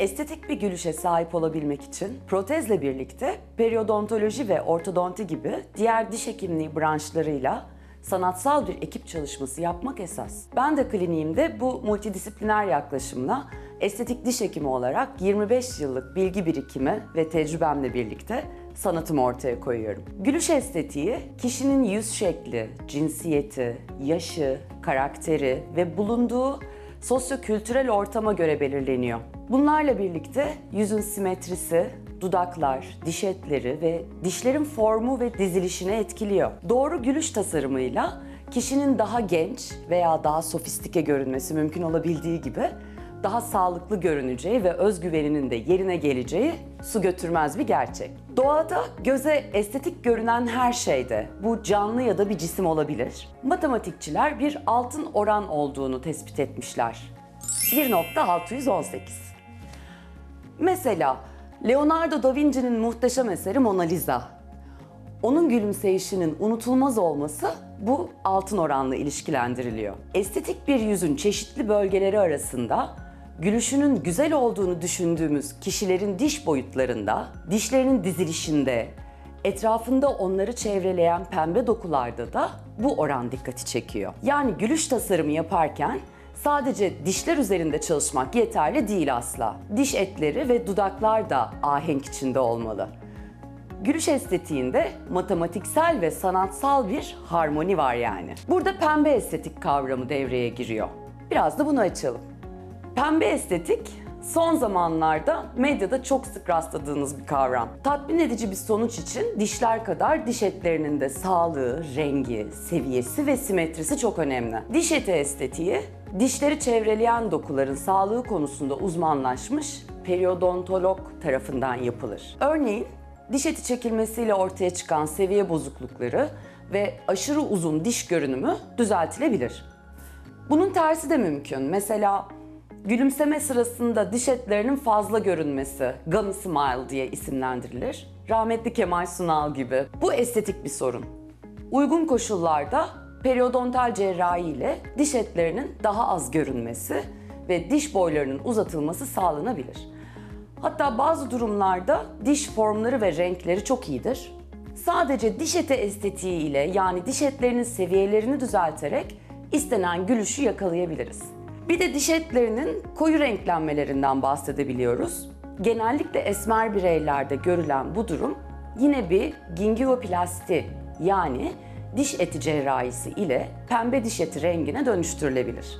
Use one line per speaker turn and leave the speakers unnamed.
estetik bir gülüşe sahip olabilmek için protezle birlikte periodontoloji ve ortodonti gibi diğer diş hekimliği branşlarıyla sanatsal bir ekip çalışması yapmak esas. Ben de kliniğimde bu multidisipliner yaklaşımla estetik diş hekimi olarak 25 yıllık bilgi birikimi ve tecrübemle birlikte sanatımı ortaya koyuyorum. Gülüş estetiği kişinin yüz şekli, cinsiyeti, yaşı, karakteri ve bulunduğu sosyo-kültürel ortama göre belirleniyor. Bunlarla birlikte yüzün simetrisi, dudaklar, diş etleri ve dişlerin formu ve dizilişini etkiliyor. Doğru gülüş tasarımıyla kişinin daha genç veya daha sofistike görünmesi mümkün olabildiği gibi daha sağlıklı görüneceği ve özgüveninin de yerine geleceği su götürmez bir gerçek. Doğada göze estetik görünen her şeyde bu canlı ya da bir cisim olabilir. Matematikçiler bir altın oran olduğunu tespit etmişler. 1.618. Mesela Leonardo da Vinci'nin muhteşem eseri Mona Lisa. Onun gülümseyişinin unutulmaz olması bu altın oranla ilişkilendiriliyor. Estetik bir yüzün çeşitli bölgeleri arasında gülüşünün güzel olduğunu düşündüğümüz kişilerin diş boyutlarında, dişlerinin dizilişinde, etrafında onları çevreleyen pembe dokularda da bu oran dikkati çekiyor. Yani gülüş tasarımı yaparken sadece dişler üzerinde çalışmak yeterli değil asla. Diş etleri ve dudaklar da ahenk içinde olmalı. Gülüş estetiğinde matematiksel ve sanatsal bir harmoni var yani. Burada pembe estetik kavramı devreye giriyor. Biraz da bunu açalım. Pembe estetik son zamanlarda medyada çok sık rastladığınız bir kavram. Tatmin edici bir sonuç için dişler kadar diş etlerinin de sağlığı, rengi, seviyesi ve simetrisi çok önemli. Diş eti estetiği dişleri çevreleyen dokuların sağlığı konusunda uzmanlaşmış periodontolog tarafından yapılır. Örneğin diş eti çekilmesiyle ortaya çıkan seviye bozuklukları ve aşırı uzun diş görünümü düzeltilebilir. Bunun tersi de mümkün. Mesela gülümseme sırasında diş etlerinin fazla görünmesi, gummy smile diye isimlendirilir. Rahmetli Kemal Sunal gibi. Bu estetik bir sorun. Uygun koşullarda periodontal cerrahi ile diş etlerinin daha az görünmesi ve diş boylarının uzatılması sağlanabilir. Hatta bazı durumlarda diş formları ve renkleri çok iyidir. Sadece diş eti estetiği ile yani diş etlerinin seviyelerini düzelterek istenen gülüşü yakalayabiliriz. Bir de diş etlerinin koyu renklenmelerinden bahsedebiliyoruz. Genellikle esmer bireylerde görülen bu durum yine bir gingioplasti yani diş eti cerrahisi ile pembe diş eti rengine dönüştürülebilir.